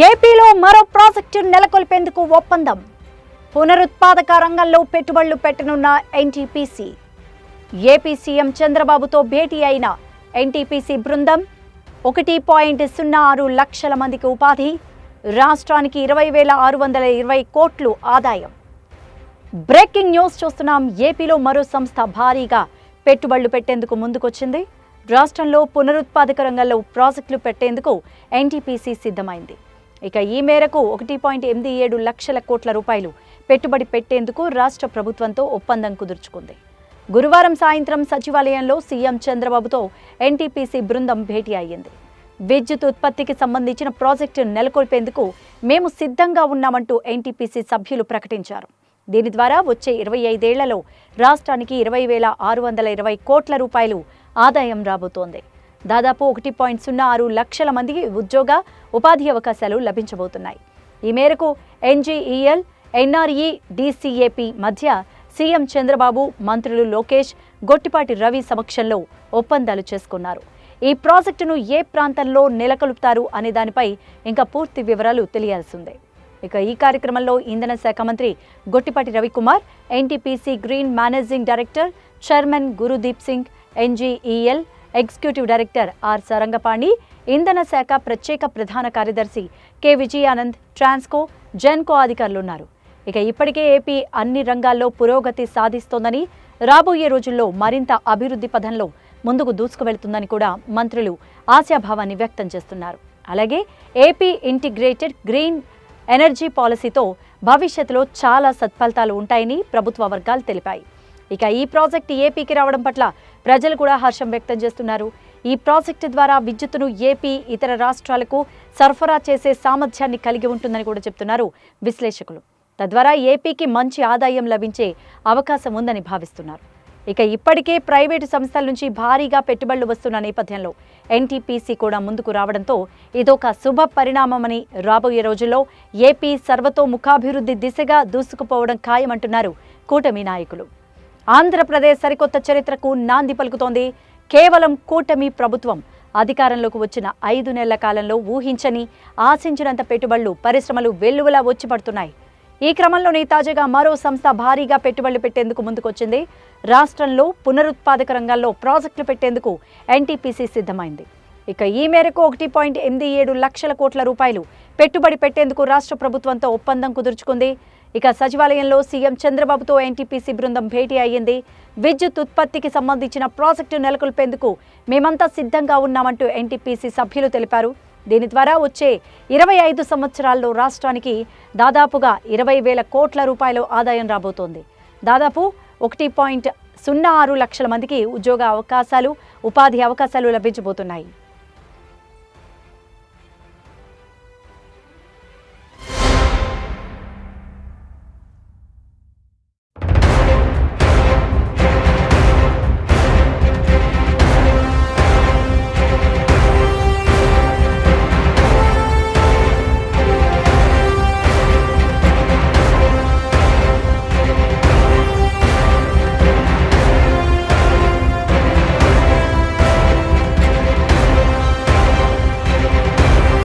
ఏపీలో మరో ప్రాజెక్టు నెలకొల్పేందుకు ఒప్పందం. పునరుత్పాదక రంగంలో పెట్టుబడులు పెట్టనున్న ఎన్టీపీసీ. ఏపీ సీఎం చంద్రబాబుతో భేటీ అయిన ఎన్టీపీసీ బృందం ఒకటి పాయింట్ సున్నా ఆరు లక్షల మందికి ఉపాధి రాష్ట్రానికి ఇరవై వేల ఆరు వందల ఇరవై కోట్లు ఆదాయం. బ్రేకింగ్ న్యూస్ చూస్తున్నాం. ఏపీలో మరో సంస్థ భారీగా పెట్టుబడులు పెట్టేందుకు ముందుకొచ్చింది. రాష్ట్రంలో పునరుత్పాదక రంగంలో ప్రాజెక్టులు పెట్టేందుకు ఎన్టీపీసీ సిద్ధమైంది. ఇక ఈ మేరకు ఒకటి పాయింట్ ఎనిమిది ఏడు లక్షల కోట్ల రూపాయలు పెట్టుబడి పెట్టేందుకు రాష్ట్ర ప్రభుత్వంతో ఒప్పందం కుదుర్చుకుంది. గురువారం సాయంత్రం సచివాలయంలో సీఎం చంద్రబాబుతో ఎన్టీపీసీ బృందం భేటీ అయ్యింది. విద్యుత్ ఉత్పత్తికి సంబంధించిన ప్రాజెక్టు నెలకొల్పేందుకు మేము సిద్ధంగా ఉన్నామంటూ ఎన్టీపీసీ సభ్యులు ప్రకటించారు. దీని ద్వారా వచ్చే ఇరవై ఐదేళ్ళలో రాష్ట్రానికి ఇరవై వేల ఆరు వందల ఇరవై కోట్ల రూపాయలు ఆదాయం రాబోతోంది. దాదాపు ఒకటి పాయింట్ సున్నా ఆరు లక్షల మందికి ఉద్యోగ ఉపాధి అవకాశాలు లభించబోతున్నాయి. ఈ మేరకు ఎన్జీఈఎల్ ఎన్ఆర్ఈ డిసిఏపి మధ్య సీఎం చంద్రబాబు మంత్రులు లోకేష్ గొట్టిపాటి రవి సమక్షంలో ఒప్పందాలు చేసుకున్నారు. ఈ ప్రాజెక్టును ఏ ప్రాంతంలో నెలకొల్పుతారు అనే దానిపై ఇంకా పూర్తి వివరాలు తెలియాల్సిందే. ఇక ఈ కార్యక్రమంలో ఇంధన శాఖ మంత్రి Gottipati Ravikumar NTPC Green managing director chairman Gurdeep Singh NGEL executive director R Sarangapani ఇంధన శాఖ ప్రత్యేక ప్రధాన కార్యదర్శి కె. విజయానంద్ ట్రాన్స్కో జెన్కో అధికారులు ఉన్నారు ఇక ఇప్పటికే ఏపీ అన్ని రంగాల్లో పురోగతి సాధిస్తోందని రాబోయే రోజుల్లో మరింత అభివృద్ధి పథంలో ముందుకు దూసుకువెళ్తుందని కూడా మంత్రులు ఆశాభావాన్ని వ్యక్తం చేస్తున్నారు. అలాగే ఏపీ ఇంటిగ్రేటెడ్ గ్రీన్ ఎనర్జీ పాలసీతో భవిష్యత్తులో చాలా సత్ఫలితాలు ఉంటాయని ప్రభుత్వ వర్గాలు తెలిపాయి. ఇక ఈ ప్రాజెక్టు ఏపీకి రావడం పట్ల ప్రజలు కూడా హర్షం వ్యక్తం చేస్తున్నారు. ఈ ప్రాజెక్టు ద్వారా విద్యుత్తును ఏపీ ఇతర రాష్ట్రాలకు సరఫరా చేసే సామర్థ్యాన్ని కలిగి ఉంటుందని కూడా చెప్తున్నారు విశ్లేషకులు. తద్వారా ఏపీకి మంచి ఆదాయం లభించే అవకాశం ఉందని భావిస్తున్నారు. ఇక ఇప్పటికే ప్రైవేటు సంస్థల నుంచి భారీగా పెట్టుబడులు వస్తున్న నేపథ్యంలో ఎన్టీపీసీ కూడా ముందుకు రావడంతో ఇదొక శుభ పరిణామమని రాబోయే రోజుల్లో ఏపీ సర్వతోముఖాభివృద్ధి దిశగా దూసుకుపోవడం ఖాయమంటున్నారు కూటమి నాయకులు. ఆంధ్రప్రదేశ్ సరికొత్త చరిత్రకు నాంది పలుకుతోంది. కేవలం కూటమి ప్రభుత్వం అధికారంలోకి వచ్చిన ఐదు నెలల కాలంలో ఊహించని ఆశించినంత పెట్టుబడులు పరిశ్రమలు వెల్లువలా వచ్చి పడుతున్నాయి. ఈ క్రమంలోనే తాజాగా మరో సంస్థ భారీగా పెట్టుబడులు పెట్టేందుకు ముందుకొచ్చింది. రాష్ట్రంలో పునరుత్పాదక రంగాల్లో ప్రాజెక్టులు పెట్టేందుకు ఎన్టీపీసీ సిద్ధమైంది. ఇక ఈ మేరకు ఒకటి పాయింట్ ఎనిమిది ఏడు లక్షల కోట్ల రూపాయలు పెట్టుబడి పెట్టేందుకు రాష్ట్ర ప్రభుత్వంతో ఒప్పందం కుదుర్చుకుంది. ఇక సచివాలయంలో సీఎం చంద్రబాబుతో ఎన్టీపీసీ బృందం భేటీ అయ్యింది. విద్యుత్ ఉత్పత్తికి సంబంధించిన ప్రాజెక్టు నెలకొల్పేందుకు మేమంతా సిద్ధంగా ఉన్నామంటూ ఎన్టీపీసీ సభ్యులు తెలిపారు. దీని ద్వారా వచ్చే ఇరవై ఐదు సంవత్సరాల్లో రాష్ట్రానికి దాదాపుగా ఇరవై వేల కోట్ల రూపాయల ఆదాయం రాబోతోంది. దాదాపు ఒకటి పాయింట్ సున్నా ఆరు లక్షల మందికి ఉద్యోగ అవకాశాలు ఉపాధి అవకాశాలు లభించబోతున్నాయి.